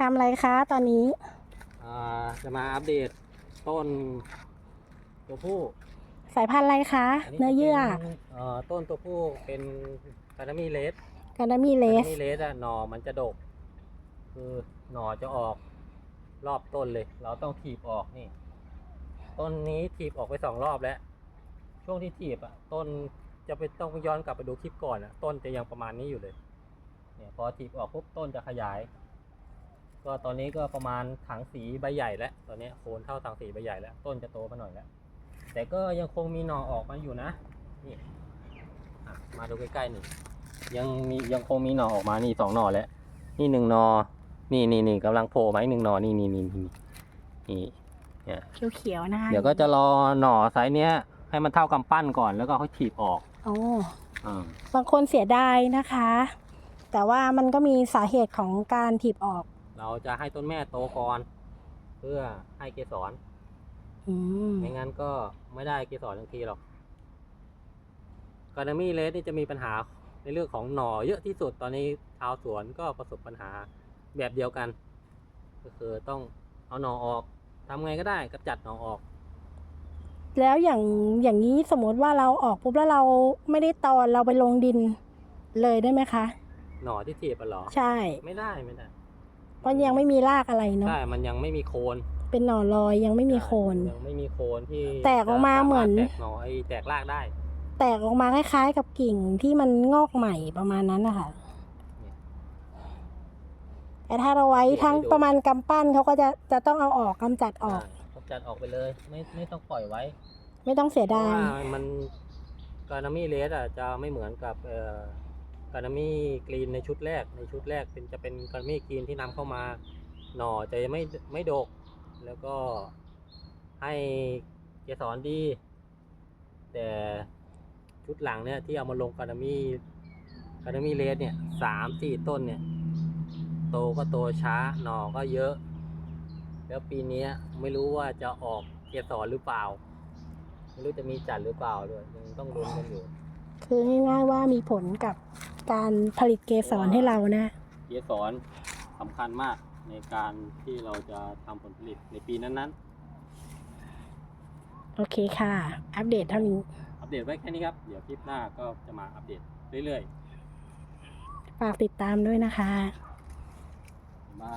ทำอะไรคะตอนนี้อ่าจะมาอัปเดตต้นตัวผู้สายพันธุ์อะไรคะอัเนื้อเยื่อจะป็นเอ่อต้นตัวผู้เป็นคานามีเลสกานามีเลคาสนามีเลสอะหน่อมันจะดก คือหน่อจะออกรอบต้นเลย เราต้องถีบออกนี่ ต้นนี้ถีบออกไปสองรอบแล้ว ช่วงที่ถีบอะต้นจะไปต้องย้อนกลับไปดูคลิปก่อนอะต้นจะยังประมาณนี้อยู่เลย เนี่ยพอถีบออกปุ๊บต้นจะขยาย ก็ตอนนี้ก็ประมาณถังสีใบใหญ่แล้ว ตอนนี้โคนเท่าถังสีใบใหญ่แล้ว ต้นจะโตมาหน่อยแล้ว แต่ก็ยังคงมีหน่อออกมาอยู่นะ นี่อะมาดูใกล้ๆนี่ ยังมียังคงมีหน่อออกมา นี่สองหน่อแล้ว นี่หนึ่งหน่อ นี่นี่นี่กำลังโผล่มาอีกหนึ่งหน่อ นี่นี่นี่นี่นี่เนี่ยเขียวๆนะคะเดี๋ยวก็จะรอหน่อไซส์เนี้ย ให้มันเท่ากำปั้นก่อน แล้วก็ค่อยถีบออกโอ้อ่าบางคนเสียดายนะคะ แต่ว่ามันก็มีสาเหตุของการถีบออก เราจะให้ต้นแม่โตก่อน เพื่อให้เกสรอืมไม่งั้นก็ไม่ได้เกสรทันทีหรอกกานามีเลสนี่จะมีปัญหาในเรื่องของหน่อเยอะที่สุดตอนนี้ชาวสวนก็ประสบปัญหาแบบเดียวกัน ก็คือต้องเอาหน่อออกทำไงก็ได้กำจัดหน่อออก แล้วอย่างอย่างนี้สมมติว่าเราออกปุ๊บแล้วเราไม่ได้ตอนเราไปลงดินเลยได้ไหมคะ หน่อที่ถีบอะเหรอ ใช่ ไม่ได้ไม่ได้ เพราะยังไม่มีรากอะไรเนาะใช่ มันยังไม่มีโคนเป็นหน่อลอยยังไม่มีโคน ยังไม่มีโคนที่แตกออกมาเหมือนจะสรถแตกหน่อไอ้แตกรากได้ แตกออกมาคล้ายๆ กับกิ่งที่มันงอกใหม่ประมาณนั้นนะคะเนี่ยแต่ถ้าเราไว้ทั้งเดี๋ยวให้ดูประมาณกำปั้นเขาก็จะจะต้องเอาออกกำจัดออกใช่กำจัดออกไปเลย ไม่ไม่ต้องปล่อยไว้ ไม่ต้องเสียเพราะดายว่ามันกานามีเลสอะจะไม่เหมือนกับเอ่อ กานามีกรีนในชุดแรก ในชุดแรกเป็นจะเป็นกานามีกรีนที่นำเข้ามา หน่อจะไม่ไม่ดก แล้วก็ให้เกสรดี แต่ชุดหลังเนี่ยที่เอามาลงกานามีกานามีเลสเนี่ยสามสี่ต้นเนี่ยโตก็โตช้าหน่อก็เยอะ แล้วปีนี้ไม่รู้ว่าจะออกเกสรหรือเปล่า ไม่รู้จะมีจัดหรือเปล่าด้วยยังต้องลุ้นกันอยู่ คือง่ายๆว่ามีผลกับ การผลิตเกสรให้เรานะ เกสรสำคัญมากในการที่เราจะทำผลผลิตในปีนั้นโอเคค่ะ อัปเดตเท่านี้ๆอัปเดตไว้แค่นี้ครับ เดี๋ยวคลิปหน้าก็จะมาอัปเดตเรื่อยฝากติดตามด้วยนะคะๆมา